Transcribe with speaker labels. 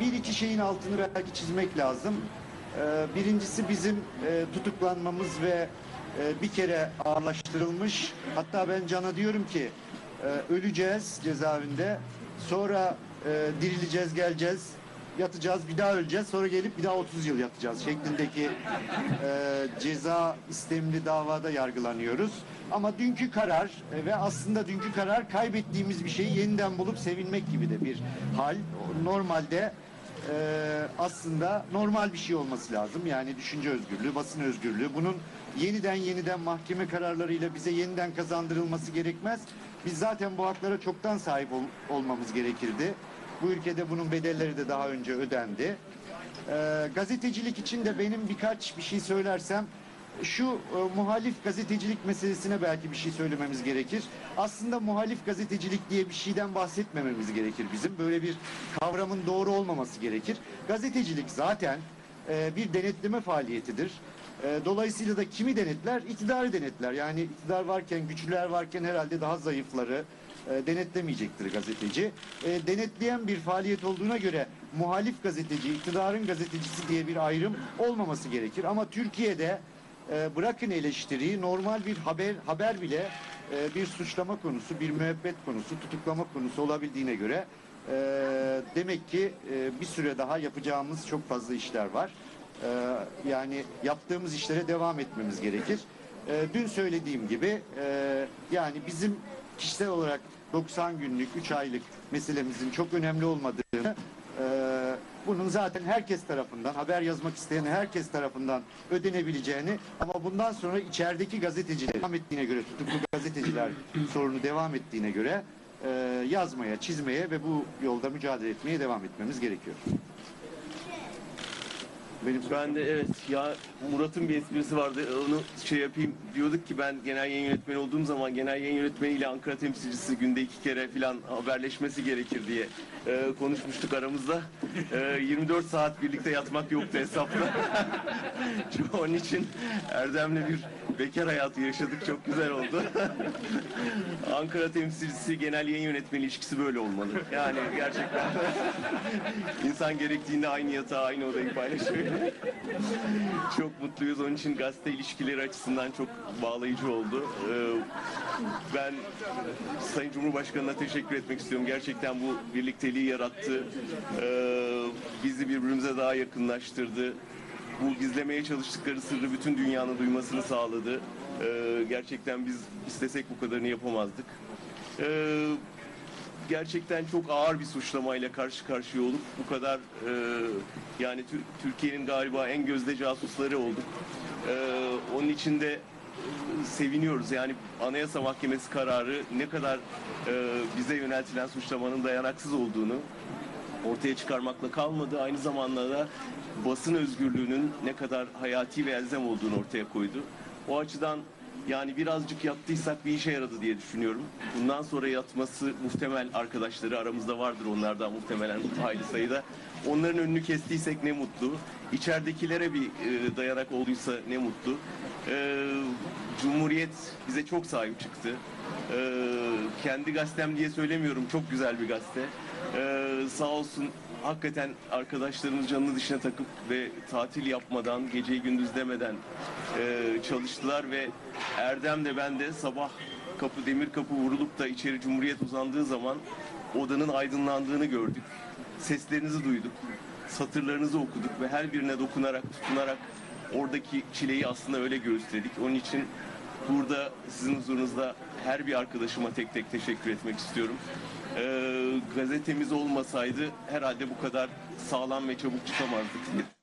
Speaker 1: bir iki şeyin altını belki çizmek lazım. Ee, birincisi bizim e, tutuklanmamız ve e, bir kere ağırlaştırılmış. Hatta ben Can'a diyorum ki e, öleceğiz cezaevinde. Sonra dirileceğiz, geleceğiz, yatacağız, bir daha öleceğiz. Sonra gelip bir daha 30 yıl yatacağız şeklindeki ceza istemli davada yargılanıyoruz. Ama dünkü karar e, ve aslında dünkü karar kaybettiğimiz bir şeyi yeniden bulup sevinmek gibi de bir hal. Normalde e, aslında normal bir şey olması lazım. Yani düşünce özgürlüğü, basın özgürlüğü. Bunun yeniden yeniden mahkeme kararlarıyla bize yeniden kazandırılması gerekmez. Biz zaten bu haklara çoktan sahip ol- olmamız gerekirdi. Bu ülkede bunun bedelleri de daha önce ödendi. E, gazetecilik için de benim birkaç bir şey söylersem şu e, muhalif gazetecilik meselesine belki bir şey söylememiz gerekir. Aslında muhalif gazetecilik diye bir şeyden bahsetmememiz gerekir bizim. Böyle bir kavramın doğru olmaması gerekir. Gazetecilik zaten e, bir denetleme faaliyetidir. E, dolayısıyla da kimi denetler? İktidarı denetler. Yani iktidar varken, güçlüler varken herhalde daha zayıfları e, denetlemeyecektir gazeteci. E, denetleyen bir faaliyet olduğuna göre muhalif gazeteci, iktidarın gazetecisi diye bir ayrım olmaması gerekir. Ama Türkiye'de e, bırakın eleştiriyi normal bir haber haber bile e, bir suçlama konusu, bir müebbet konusu, tutuklama konusu olabildiğine göre e, demek ki e, bir süre daha yapacağımız çok fazla işler var. Yani yaptığımız işlere devam etmemiz gerekir. Dün söylediğim gibi yani bizim kişisel olarak 90 günlük, 3 aylık meselemizin çok önemli olmadığını ee, bunun zaten herkes tarafından, haber yazmak isteyen herkes tarafından ödenebileceğini ama bundan sonra içerideki gazeteciler devam ettiğine göre, tutuklu gazeteciler sorunu devam ettiğine göre e, yazmaya, çizmeye ve bu yolda mücadele etmeye devam etmemiz gerekiyor. Benim
Speaker 2: Ben de evet ya Murat'ın bir esprisi vardı onu şey yapayım diyorduk ki ben genel yayın yönetmeni olduğum zaman genel yayın yönetmeniyle Ankara temsilcisi günde iki kere falan haberleşmesi gerekir diye e, konuşmuştuk aramızda. E, 24 saat birlikte yatmak yoktu hesapta. Onun için Erdem'le bir bekar hayatı yaşadık çok güzel oldu. Ankara temsilcisi genel yayın yönetmeni ilişkisi böyle olmalı. Yani gerçekten insan gerektiğinde aynı yatağı aynı odayı paylaşıyor. Çok mutluyuz. Onun için gazete ilişkileri açısından çok bağlayıcı oldu. Ee, ben Sayın Cumhurbaşkanı'na teşekkür etmek istiyorum. Gerçekten bu birlikteliği yarattı. Ee, bizi birbirimize daha yakınlaştırdı. Bu gizlemeye çalıştıkları sırrı bütün dünyanın duymasını sağladı. Ee, gerçekten biz istesek bu kadarını yapamazdık. Ee, gerçekten çok ağır bir suçlamayla karşı karşıya olup bu kadar e, yani Tür- Türkiye'nin galiba en gözde casusları olduk. E, onun için de seviniyoruz. Yani Anayasa Mahkemesi kararı ne kadar e, bize yöneltilen suçlamanın dayanaksız olduğunu ortaya çıkarmakla kalmadı. Aynı zamanda da basın özgürlüğünün ne kadar hayati ve elzem olduğunu ortaya koydu. O açıdan yani birazcık yattıysak bir işe yaradı diye düşünüyorum. Bundan sonra yatması muhtemel arkadaşları aramızda vardır onlardan muhtemelen hayli sayıda. Onların önünü kestiysek ne mutlu. İçeridekilere bir e, dayanak olduysa ne mutlu. E, Cumhuriyet bize çok sahip çıktı. E, kendi gazetem diye söylemiyorum. Çok güzel bir gazete. E, sağ olsun hakikaten arkadaşlarımız canını dışına takıp ve tatil yapmadan, geceyi gündüz demeden e, çalıştılar ve Erdem de ben de sabah kapı demir kapı vurulup da içeri Cumhuriyet uzandığı zaman odanın aydınlandığını gördük. Seslerinizi duyduk. Satırlarınızı okuduk ve her birine dokunarak, tutunarak oradaki çileyi aslında öyle göğüsledik. Onun için burada sizin huzurunuzda her bir arkadaşıma tek tek teşekkür etmek istiyorum. Ee, gazetemiz olmasaydı herhalde bu kadar sağlam ve çabuk çıkamazdık.